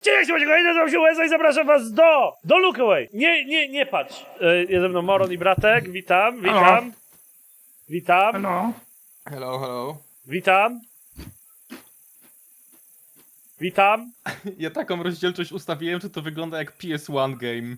Cześć, macie kolejny, nazywam się Łeza i zapraszam was do, do Lookaway. Nie, nie, nie patrz. E, Jest ze mną Moron i Bratek, witam, witam. Witam, Hello. Hello, hello. witam. Witam. Ja taką rozdzielczość ustawiłem, że to wygląda jak PS1 game.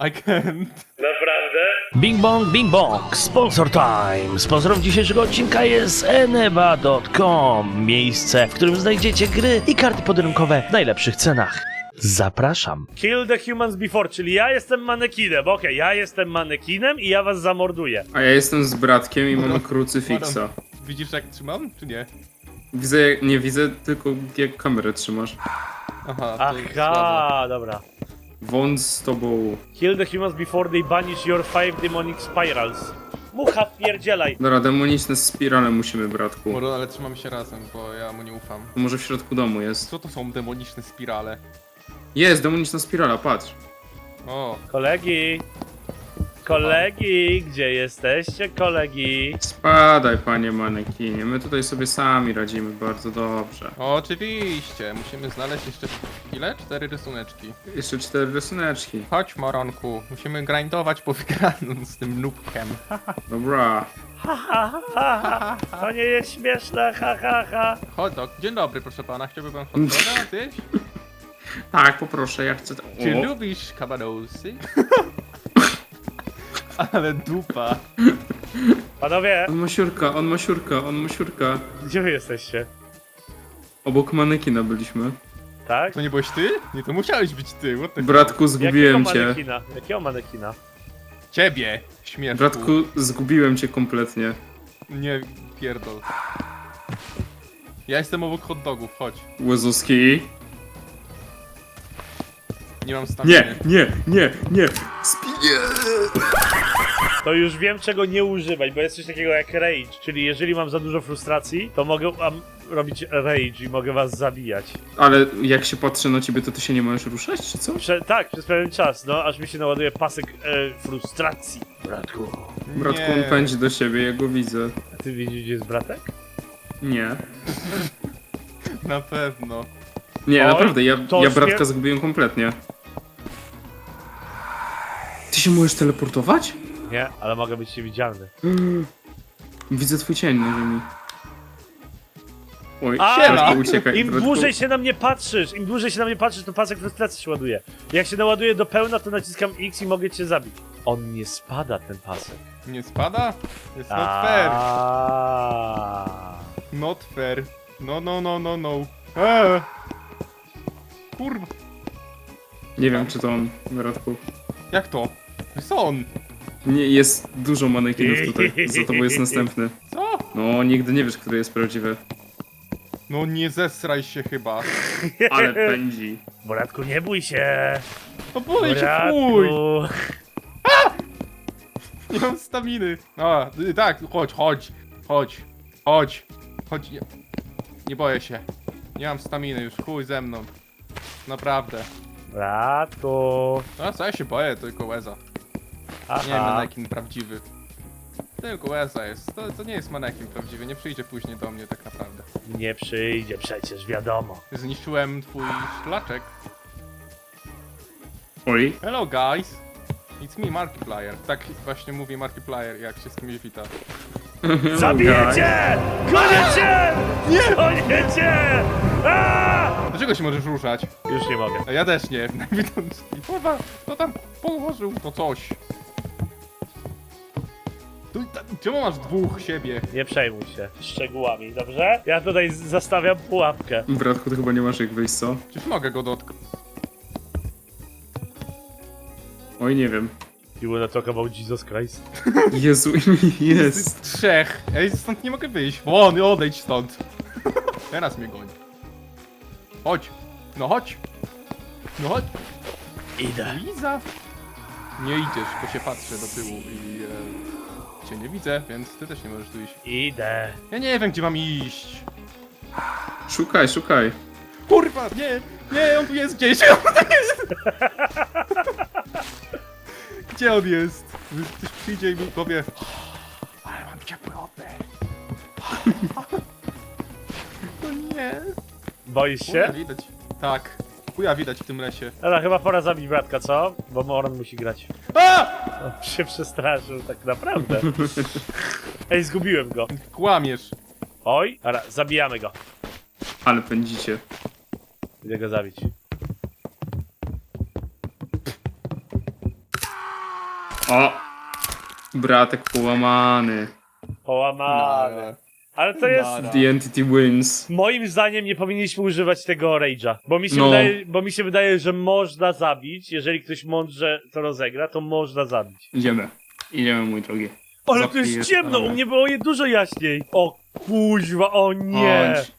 I can't. Naprawdę? Bing Bong, Bing Bong, sponsor time. Sponsorem dzisiejszego odcinka jest eneba.com, miejsce, w którym znajdziecie gry i karty podrękowe w najlepszych cenach. Zapraszam. Kill the humans before, czyli ja jestem manekinem. Okej, ja jestem manekinem i ja was zamorduję. A ja jestem z bratkiem i mam krucyfiksa. Widzisz jak trzymam, czy nie? Widzę, jak- nie widzę tylko jak kamerę trzymasz. Aha, to słabo. Aha, dobra. Wąt z tobą. Kill the humans before they banish your five demonic spirals. Mucha wpierdzielaj. Dobra, demoniczne spirale musimy, bratku. Moro, ale trzymamy się razem, bo ja mu nie ufam. To może w środku domu jest. Co to są demoniczne spirale? Jest, demoniczna spirala, patrz. O, Kolegi. Kolegi, gdzie jesteście, kolegi? Spadaj, panie manekinie. My tutaj sobie sami radzimy bardzo dobrze. oczywiście. Musimy znaleźć jeszcze ile? Cztery rysuneczki. Jeszcze cztery rysuneczki. Chodź, Moronku. Musimy grindować po wygraną z tym nubkiem. Dobra. Ha, ha, ha, ha. To nie jest śmieszne, ha, ha, ha. Hot dog. Dzień dobry, proszę pana. Chciałby pan hot doga, ty? Tak, poproszę, ja chcę... Czy O, lubisz kabanosy? Ale dupa. Panowie, on ma siurka, on ma siurka, on ma siurka. gdzie wy jesteście? Obok manekina byliśmy. Tak? To nie byłeś ty? Nie, to musiałeś być ty. What the Bratku, zgubiłem Jakiego cię. manekina? Jakiego manekina? Ciebie, śmieszku. Bratku, zgubiłem cię kompletnie. Nie pierdol. Ja jestem obok hot dogów, chodź. Łyzuski. Nie mam staminy. Nie, nie, nie, nie. Spinie. To już wiem czego nie używać, bo jest coś takiego jak rage, czyli jeżeli mam za dużo frustracji, to mogę um, robić rage i mogę was zabijać. Ale jak się patrzy na ciebie, to ty się nie możesz ruszać, czy co? Prze tak, przez pewien czas, no, aż mi się naładuje pasek e, frustracji. Bratku. Bratku, Nie. on pędzi do ciebie, ja go widzę. A ty widzisz gdzie jest bratek? Nie. Na pewno. Nie, Oj, naprawdę, ja, to ja śmie- bratka zgubiłem kompletnie. Ty się możesz teleportować? Nie, ale mogę być niewidzialny. Widzę twój cień na ziemi. Oj, A, im, uciekaj. im dłużej się na mnie patrzysz, im dłużej się na mnie patrzysz, to pasek frustracji się ładuje. Jak się naładuje do pełna, to naciskam X i mogę cię zabić. On nie spada, ten pasek. Nie spada? Jest not fair. Aaaa. Not fair. No, no, no, no, no. Eee. Kurwa. Nie wiem, czy to on, bratku. Jak to? Jest on. Nie, jest dużo manekinów tutaj. Za tobą jest następny. Co? No, nigdy nie wiesz, który jest prawdziwy. No nie zesraj się chyba. Ale pędzi. Bratku, nie bój się. No boję się chuj. Nie mam staminy. A, y, tak, chodź, chodź. Chodź. Chodź. Chodź. Nie, nie boję się. Nie mam staminy już, chuj ze mną. Naprawdę. Bratku. A co ja się boję, tylko Łeza. Aha. Nie manekin prawdziwy. Tylko Łeza jest. To, to nie jest manekin prawdziwy, nie przyjdzie później do mnie tak naprawdę. Nie przyjdzie przecież, wiadomo. Zniszczyłem twój szlaczek. Oj. Hello guys! It's me Markiplier. Tak właśnie mówi Markiplier, jak się z kimś wita. Zabijecie! Koniecznie! Nie! Koniecznie! Aaa! Dlaczego się możesz ruszać? Już nie mogę. A ja też nie, najwidoczniej. Kurwa, kto tam położył to coś? Tu, ta, czemu masz dwóch siebie? Nie przejmuj się szczegółami, dobrze? Ja tutaj z- zastawiam pułapkę. Bratku, ty chyba nie masz jak wyjść, co? Przecież mogę go dotknąć. Oj, nie wiem. You wanna talk about Jesus Christ? Jezu, jest. Jest trzech. Ej, stąd nie mogę wyjść. Won, odejdź stąd. Teraz mnie goni. Chodź. No chodź. No chodź. Idę. Liza! Nie idziesz, bo się patrzę do tyłu i e, cię nie widzę, więc ty też nie możesz tu iść. Idę. Ja nie wiem, gdzie mam iść. Szukaj, szukaj. Kurwa, nie, nie, on tu jest gdzieś. On tu jest. Gdzie on jest? Ktoś przyjdzie i mi powie Ale mam ciepły oddech. No nie. Boisz Kurde, się? widać. Tak. Chuja widać w tym lesie. Dobra, chyba pora zabić bratka, co? Bo Moron musi grać. A! On się przestraszył, tak naprawdę. Ej, zgubiłem go. Kłamiesz. Oj, dobra, zabijamy go. Ale pędzicie. Idę go zabić. O! Bratek połamany. Połamane. Ale to jest... The entity wins. Moim zdaniem nie powinniśmy używać tego rage'a. Bo mi się No. wydaje, bo mi się wydaje, że można zabić, jeżeli ktoś mądrze to rozegra, to można zabić. Idziemy. Idziemy, mój drogi. Ale tu jest ciemno, u mnie było je dużo jaśniej. O kuźwa, o nie. Chodź.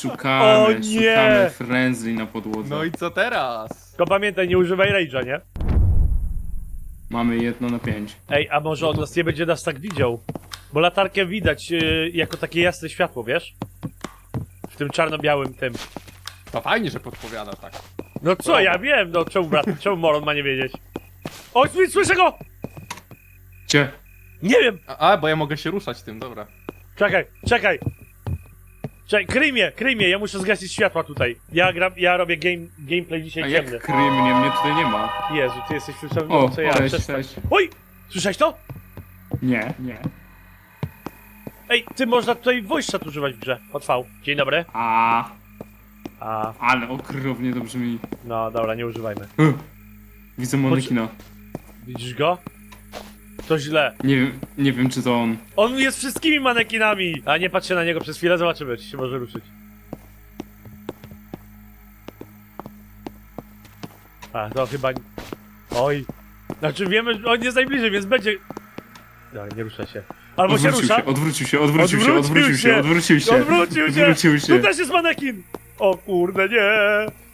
Szukamy, O nie! szukamy friendly na podłodze. No i co teraz? Tylko pamiętaj, nie używaj rage'a, nie? Mamy jedno na pięć. Ej, a może on nas nie będzie nas tak widział? Bo latarkę widać yy, jako takie jasne światło, wiesz? W tym czarno-białym tym. To fajnie, że podpowiadasz tak. No co, ja wiem, no czemu brat, czemu Moron ma nie wiedzieć? Oj, sły- słyszę go! Gdzie? Nie wiem! A, a, bo ja mogę się ruszać tym, dobra. Czekaj, czekaj! Czekaj, kryj mnie, kryj mnie, ja muszę zgasić światła tutaj. Ja gram, ja robię game, gameplay A dzisiaj ciemny. jak kryje mnie? Mnie tutaj nie ma. Jezu, ty jesteś O, co ja cześć, przestań. cześć. Oj! Słyszałeś to? Nie, nie. Ej, ty można tutaj voice chat używać w grze. Otwał. Dzień dobry. A, A, ale okropnie to brzmi. no dobra, nie używajmy. Widzę manekina. Widzisz go? To źle. Nie wiem, nie wiem czy to on. On jest wszystkimi manekinami! A nie patrzcie na niego przez chwilę, zobaczymy, czy się może ruszyć. A, to chyba... Oj. Znaczy wiemy, że on jest najbliżej, więc będzie... No, nie rusza się. Albo się Odwrócił rusza. się, odwrócił się, odwrócił się, Odwrócił odwrócił się. się, odwrócił się. Odwrócił się! Odwrócił się. Tu też jest manekin! O kurde, nie!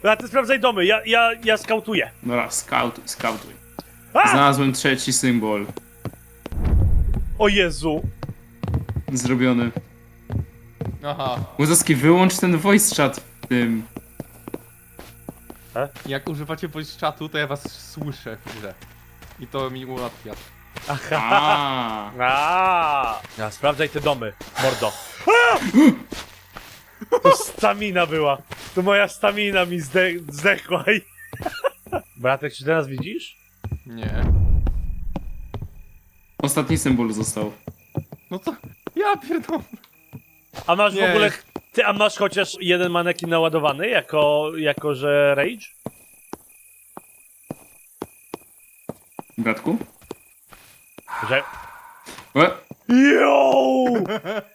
A ty sprawdzaj domy, ja, ja, ja skautuję. Dobra, skautuj, skautuj. A! Znalazłem trzeci symbol. O Jezu! Zrobiony. Aha. Łozoski, wyłącz ten voice chat w tym. Jak używacie voice chatu, to ja was słyszę w grze. I to mi ułatwia. A, A, ja sprawdzaj te domy, mordo. A! To stamina była. To moja stamina mi zde zdechła i... Bratek, czy teraz widzisz? Nie. Ostatni symbol został. No to... Ja pierdolę. A masz w Nie. ogóle... Ty, a masz chociaż jeden manekin naładowany, jako, jako że rage? Bratku? Że... E, Yo!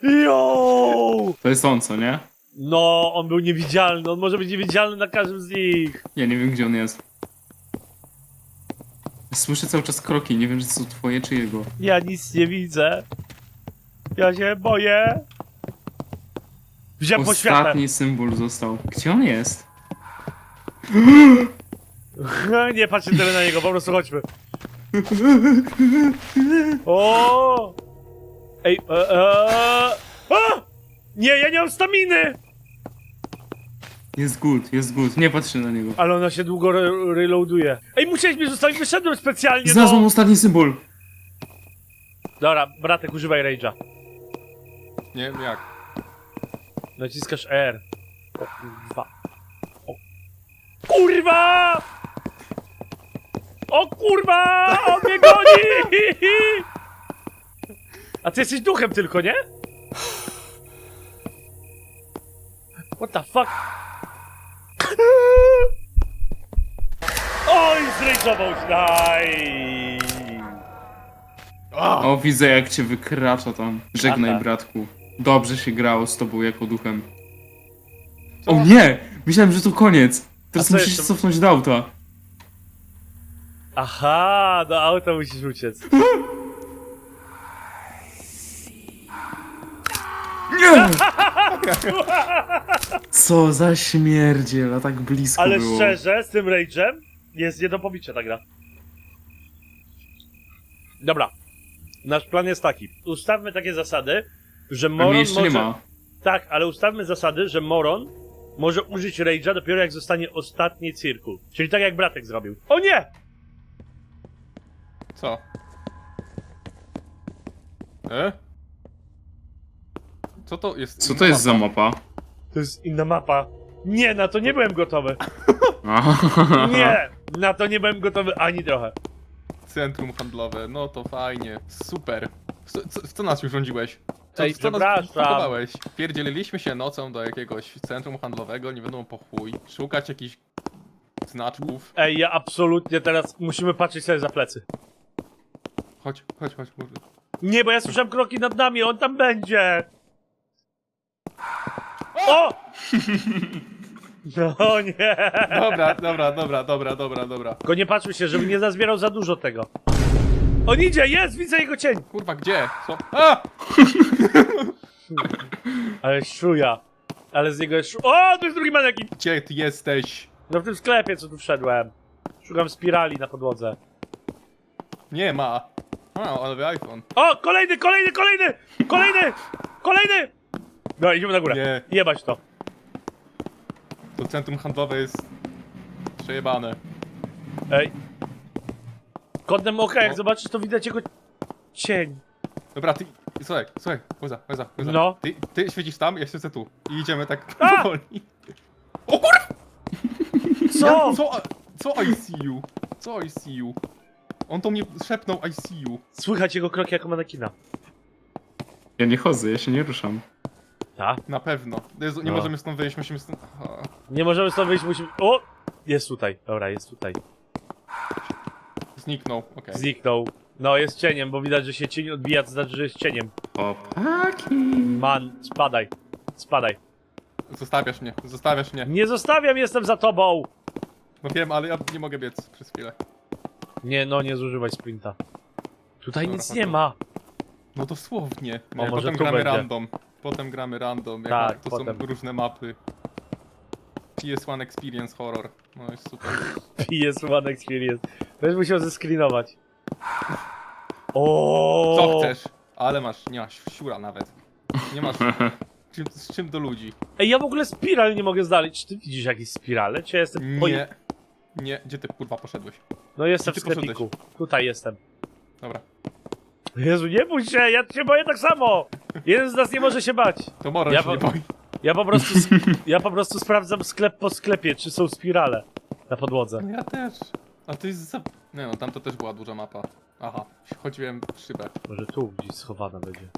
Yo! to jest on, co nie? No, on był niewidzialny, on może być niewidzialny na każdym z nich. Ja nie wiem gdzie on jest. Słyszę cały czas kroki, nie wiem czy to są twoje czy jego. Ja nic nie widzę. Ja się boję. Wziąłem po światę. Ostatni symbol został. Gdzie on jest? Nie patrzcie tyle na niego, po prostu chodźmy. O! Ej, e, e, a! Nie, ja nie mam staminy! Jest good, jest good. Nie patrzę na niego. Ale ona się długo re reloaduje. Ej, musiałeś mnie zostawić, wyszedłem specjalnie, Znalazłem no! ostatni symbol. Dobra, bratek, używaj rage'a. Nie wiem jak. Naciskasz R. O kurwa. O. Kurwa! O kurwa! On mnie goni! A ty jesteś duchem tylko, nie? What the fuck? Oj, zrejczował się! O, widzę jak cię wykracza tam. Żegnaj, Aha. bratku. Dobrze się grało z tobą jako duchem. O nie! Myślałem, że to koniec. Teraz co musisz jeszcze? cofnąć do auta. Aha, do auta musisz uciec. Nie! Co za śmierdziel, a tak blisko Ale było. szczerze, z tym rage'em jest nie do pobicia ta gra. Dobra. Nasz plan jest taki. Ustawmy takie zasady, że A Moron mnie jeszcze może... nie ma. Tak, ale ustawmy zasady, że Moron może użyć rage'a dopiero jak zostanie ostatni cyrku. Czyli tak jak bratek zrobił. O nie! Co? E? Co to jest? Co to jest za mapa? To jest inna mapa. Nie, na to nie byłem gotowy. Nie, na to nie byłem gotowy ani trochę. Centrum handlowe, no to fajnie, super. Co, co, w co nas już rządziłeś? Co, Ej, w co nas przepraszam. pakowałeś? Pierdzieliliśmy się nocą do jakiegoś centrum handlowego, nie wiadomo po chuj, szukać jakichś znaczków. Ej, ja absolutnie teraz musimy patrzeć sobie za plecy. Chodź, chodź, chodź. może. Nie, bo ja słyszałem kroki nad nami, on tam będzie. O! No nie. Dobra, dobra, dobra, dobra, dobra, dobra. Tylko nie patrzmy się, żeby nie zazbierał za dużo tego. On idzie, jest, widzę jego cień. Kurwa, gdzie? Co? A! Ale szuja. Ale z niego jest szu... O, tu jest drugi manekin. Gdzie ty jesteś? No w tym sklepie, co tu wszedłem. Szukam spirali na podłodze. Nie ma. A, ale iPhone. O, kolejny, kolejny, kolejny! Kolejny! Kolejny! No, idziemy na górę. Nie. Jebać to. To centrum handlowe jest przejebane. Ej. Kątem oka, jak No. zobaczysz, to widać jego cień. Dobra, ty, słuchaj, słuchaj, łyza, łyza, łyza. No. Ty, ty świecisz tam, ja świecę tu. I idziemy tak A! powoli. O kurwa! Co? Co, co I see you? Co I see you? On to mnie szepnął I see you. Słychać jego kroki jako manekina. Ja nie chodzę, ja się nie ruszam. Tak? Na pewno. Jezu, nie No. możemy stąd wyjść, musimy stąd... Aha. Nie możemy stąd wyjść, musimy... O! Jest tutaj. Dobra, jest tutaj. Zniknął, okej. Zniknął. No, jest cieniem, bo widać, że się cień odbija, to znaczy, że jest cieniem. Opaki. Man, spadaj. Spadaj. Zostawiasz mnie, zostawiasz mnie. Nie zostawiam, jestem za tobą! No wiem, ale ja nie mogę biec przez chwilę. Nie, no, nie zużywaj sprinta. Tutaj Dobra, nic chodź. nie ma. No dosłownie. O, Nie, może potem tu gramy będzie. random. Potem gramy random. Jak Tak, to potem. są różne mapy. PS1 Experience Horror. No jest super. PS One Experience. Będziesz musiał zescreenować. O! Co chcesz? Ale masz, nie masz siura nawet. Nie masz czym, z czym do ludzi. Ej, ja w ogóle spiral nie mogę znaleźć. Czy ty widzisz jakieś spirale? Czy ja jestem... Nie. Nie, gdzie ty kurwa poszedłeś? No jestem w Gdzie ty sklepiku. Tutaj jestem. Dobra. Jezu, nie bój się, ja się boję tak samo! Jeden z nas nie może się bać. To Moro Ja się nie po- boi. Ja po prostu, ja po prostu sprawdzam sklep po sklepie, czy są spirale na podłodze. No Ja też. A to jest za... Nie no, tam to też była duża mapa. Aha, chodziłem w szybę. Może tu gdzieś schowana będzie.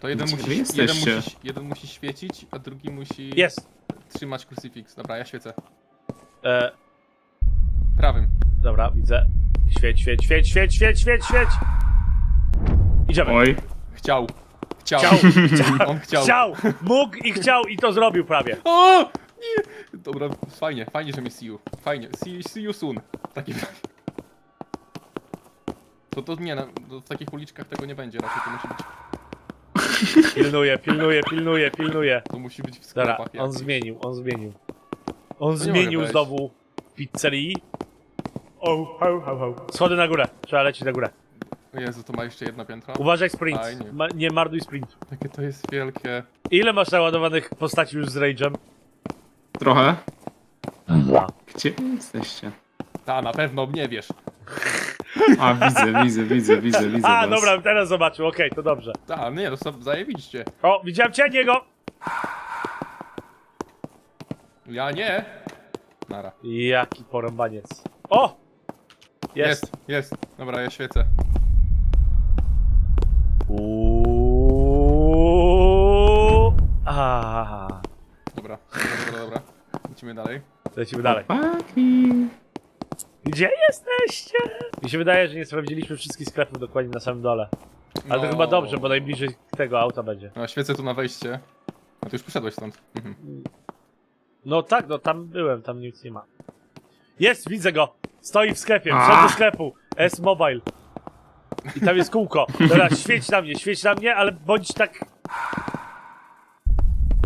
To jeden Gdzie musi, jeden, jesteście? musi, jeden musi świecić, a drugi musi Jest! trzymać krucyfiks. Dobra, ja świecę. E, Prawym. dobra, widzę. Świeć, świeć, świeć, świeć, świeć, świeć, świeć! Idziemy. Oj. Chciał. Chciał. Chciał, chciał, On chciał. chciał, mógł i chciał i to zrobił prawie. O! Nie! Dobra, fajnie, fajnie, że mnie see you. Fajnie, see, see you soon. Takie To to nie, no, to w takich uliczkach tego nie będzie, raczej to musi być, Pilnuje, pilnuje, pilnuje, pilnuje. to musi być w Dobra, sklepach. on jakichś. zmienił, on zmienił. On nie zmienił wejść. znowu pizzerii. O, ho, ho, ho. Schody na górę, trzeba lecieć na górę. O Jezu, to ma jeszcze jedno piętro? Uważaj sprint, Fajnie. Ma, nie marnuj sprint. Jakie to jest wielkie. Ile masz naładowanych postaci już z Rage'em? Trochę. Gdzie wy jesteście? Ta, na pewno nie wiesz. A, widzę, widzę, widzę, widzę, widzę A, was. dobra, teraz zobaczył, okej, to dobrze. Ta, nie, to są- zajebiście. O, widziałem cię, niego! Ja nie. Nara. Jaki porąbaniec. O! Jest. Jest, jest. Dobra, ja świecę. Uuuu. A, Dobra, dobra, dobra, dobra. Lecimy dalej. lecimy dalej. Opaki. Gdzie jesteście? Mi się wydaje, że nie sprawdziliśmy wszystkich sklepów dokładnie na samym dole. Ale to No. chyba dobrze, bo najbliżej tego auta będzie. No, świecę tu na wejście. A ty już poszedłeś stąd. Mhm. No tak, no tam byłem, tam nic nie ma. Jest, widzę go! Stoi w sklepie, wszedł do sklepu. S-Mobile. I tam jest kółko. Teraz świeć na mnie, świeć na mnie, ale bądź tak...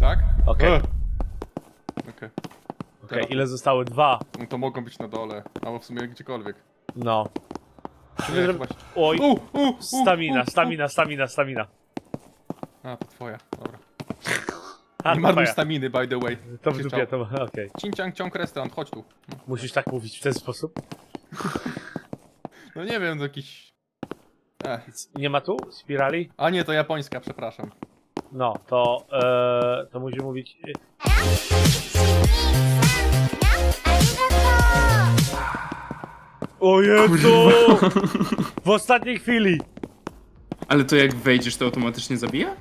Tak? Okej. E. Okej. Okej, ile zostały? Dwa. No to mogą być na dole. Albo w sumie gdziekolwiek. No. Nie, zrobi- chyba się- Oj, U, u, u, stamina, u, u. stamina, stamina, stamina. A, to twoja, dobra. A, Nie marnuj staminy, by the way. To w dupie, to okej. Cinciang ciąg restaurant, chodź tu. Musisz tak mówić w ten sposób? No nie wiem, to jakiś... Ech. Nie ma tu spirali? A nie, to japońska, przepraszam. No, to, e, to musi mówić... e, O Jezu! W ostatniej chwili! Ale to jak wejdziesz, to automatycznie zabija?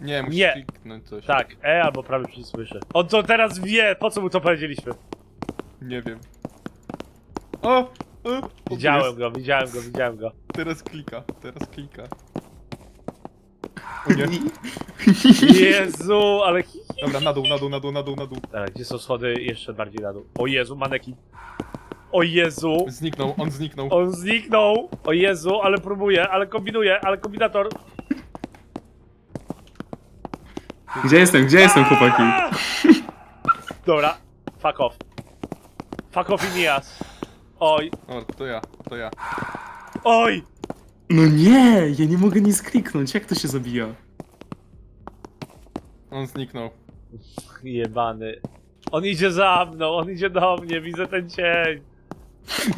Nie, musisz Nie. kliknąć coś. Tak, E albo prawy przycisk myszy. On to teraz wie, po co mu to powiedzieliśmy. Nie wiem. O! o, o Widziałem jest. go, widziałem go, widziałem go. Teraz klika, teraz klika. O nie. Jezu, ale... hi- Dobra, na dół, na dół, na dół, na dół, na dół. Dobra, gdzie są schody? Jeszcze bardziej na dół. O Jezu, manekin. O Jezu! Zniknął, on zniknął. On zniknął! O Jezu, ale próbuje, ale kombinuje, ale kombinator... Gdzie jestem, gdzie jestem, chłopaki? Dobra, fuck off. Fuck off Inias. Oj, O, to ja, to ja. oj! No nie, ja nie mogę nic kliknąć, jak to się zabija? On zniknął. Jebany. On idzie za mną, on idzie do mnie, widzę ten cień.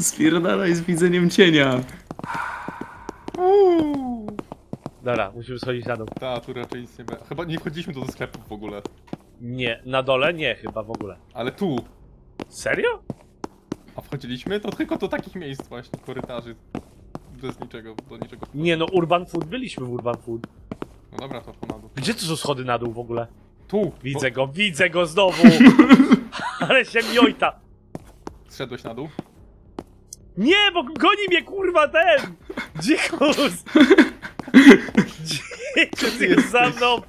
Spierdalaj z widzeniem cienia. Uuu. Dobra, musimy schodzić na dół. Ta, tu raczej nic nie będzie. Chyba nie wchodziliśmy tu do sklepu w ogóle. Nie, na dole nie chyba w ogóle. Ale tu. Serio? A wchodziliśmy? To tylko do takich miejsc właśnie, korytarzy. Bez niczego, do niczego. Nie no, Urban Food, byliśmy w Urban Food. No dobra, to ponadu. Gdzie tu są schody na dół w ogóle? Tu! Widzę go, widzę go znowu! Ale się miojta! Bo... Zszedłeś na dół? Nie, bo goni mnie kurwa ten! Dzikus! Dzikus jest za mną!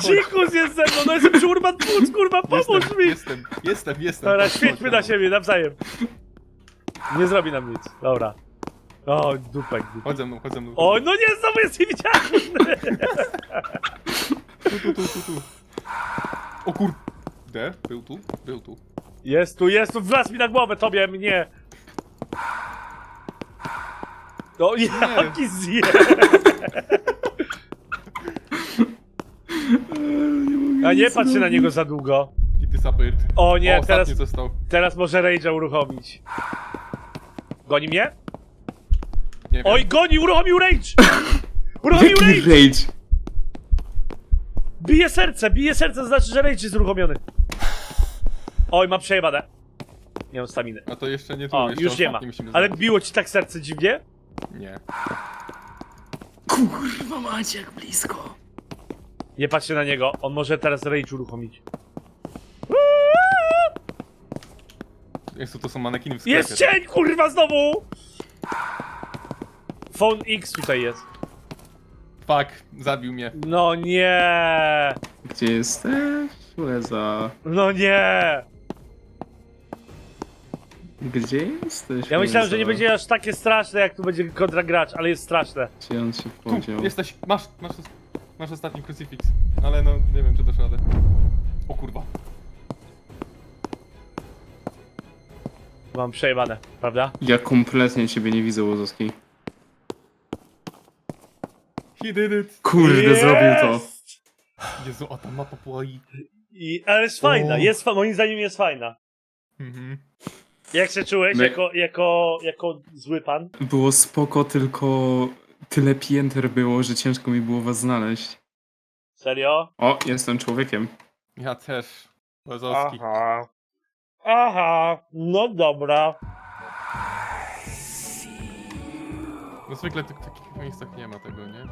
Dzikus jest ze mną! No jestem przy Urban Foods, kurwa, pomóż Jestem, mi! jestem, jestem, jestem. Dobra, świećmy na siebie, nawzajem. Nie zrobi nam nic. Dobra. O, dupek, dupek. Chodź ze mną, chodź ze mną. O, no nie, znowu jest niewidzialny! Tu, tu, tu, tu, tu. O kur... Gdzie? Był tu? Był tu. Jest tu, jest tu, wlazł mi na głowę, tobie, mnie! No, jaki zje! A nie patrz się na niego za długo. O nie, o, teraz, został. teraz może Rage'a uruchomić. Goni mnie? Nie wiem. Oj, goni, uruchomił Rage! Uruchomił Jaki Rage! rage? Bije serce, bije serce, to znaczy, że Rage jest uruchomiony. Oj, mam przejebane. Nie mam staminy. A to jeszcze nie tu, O, jeszcze już nie ma. ostatni musimy Ale biło ci tak serce dziwnie? Nie. Kurwa macie, jak blisko. Nie patrzcie na niego, on może teraz Rage uruchomić. Jezu, to są manekiny w sklepie. Jest cień, kurwa, znowu! Phone X tutaj jest. Fuck, zabił mnie. No nie! Gdzie jesteś? Łeza. No nie! Gdzie jesteś? Ja myślałem, że nie będzie aż takie straszne, jak tu będzie kontra gracz, ale jest straszne. Gdzie on się Tu, podział? jesteś, masz, masz, masz ostatni krucyfiks. Ale no, nie wiem, czy dasz radę. O kurwa. Mam przejebane, prawda? Ja kompletnie ciebie nie widzę, Łozowski. He did it. Kurde, Jest! zrobił to. Jezu, a ta mapa była i... I, ale jest fajna, O. jest fa moim zdaniem jest fajna. Mhm. Jak się czułeś My- jako, jako, jako zły pan? Było spoko, tylko tyle pięter było, że ciężko mi było was znaleźć. Serio? O, jestem człowiekiem. Ja też. Łazowski. Aha. Aha, no dobra. No zwykle w takich miejscach nie ma tego, nie?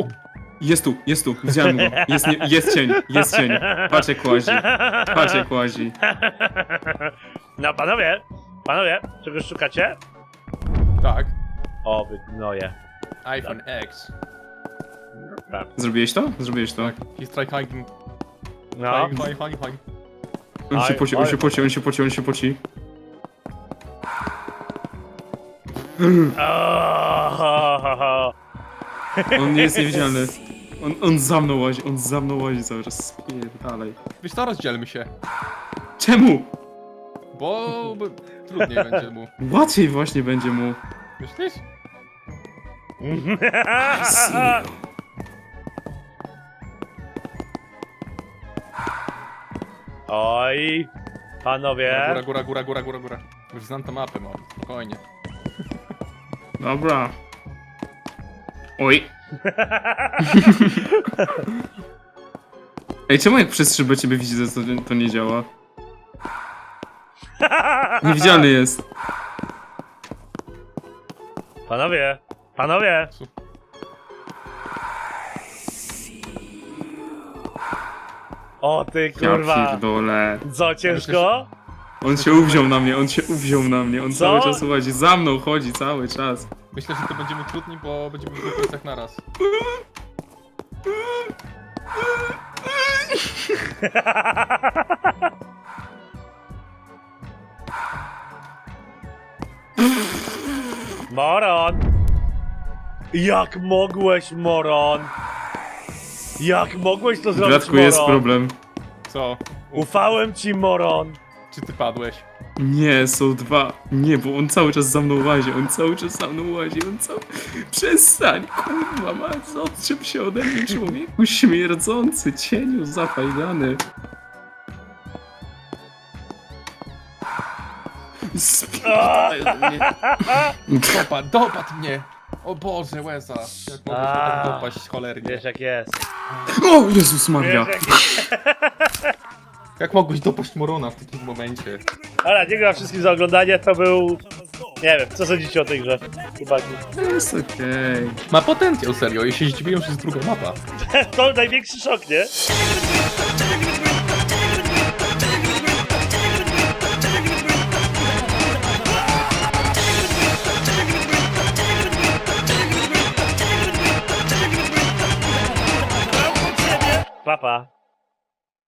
Jest tu, jest tu, widziałem go. Jest, nie, jest cień, jest cień. Patrz jak łazi, patrz jak łazi. No panowie, panowie, czegoś szukacie? Tak. O, wy gnoje. iPhone X. Tak. Zrobiłeś to? Zrobiłeś to. He's try hiding. No. Hiding, hiding, hiding, hiding. On się Aj, poci, on aj. się poci, on się poci, on się poci. On jest niewidzialny. On, on za mną łazi, on za mną łazi cały czas. Spierdalaj. Wiesz co, rozdzielmy się. Czemu? Bo... bo trudniej będzie mu. Łatwiej właśnie będzie mu. Myślisz? Oj, panowie. Góra, góra, góra, góra, góra, góra. Już znam tę mapę, no. Spokojnie. Dobra. Oj. Ej, czemu jak przez szybę ciebie widzę, to, to nie działa? Niewidzialny jest. Panowie, panowie. O ty Ja kurwa. pierdolę. Co, ciężko? On się uwziął na mnie, on się uwziął na mnie, on Co? cały czas łazi. Za mną chodzi cały czas. Myślę, że to będziemy trudni, bo będziemy w dwóch miejscach naraz. Moron! Jak mogłeś, Moron? Jak mogłeś to zrobić, Bratku, jest Moron? problem. Co? Ufałem ci, Moron. Czy ty padłeś? Nie, są dwa. Nie, bo on cały czas za mną łazi, on cały czas za mną łazi, on cały... Przestań, kurwa mać, odczep się ode mnie, człowieku śmierdzący, cieniu zapajlany. Spierdalaj ode mnie. Dopadł, dopadł mnie! O Boże, łeza! Jak mogłeś mnie tak dopaść cholernie? Wiesz jak jest. O, Jezus Maria. Wiesz jak jest. Jak mogłeś dopaść Morona w takim momencie? Dobra, dziękuję wszystkim za oglądanie, to był... Nie wiem, co sądzicie o tej grze? Chłopaki. Jest okej. Ma potencjał, serio, i się zdziwiłem, że jest druga mapa. To największy szok, nie? Papa.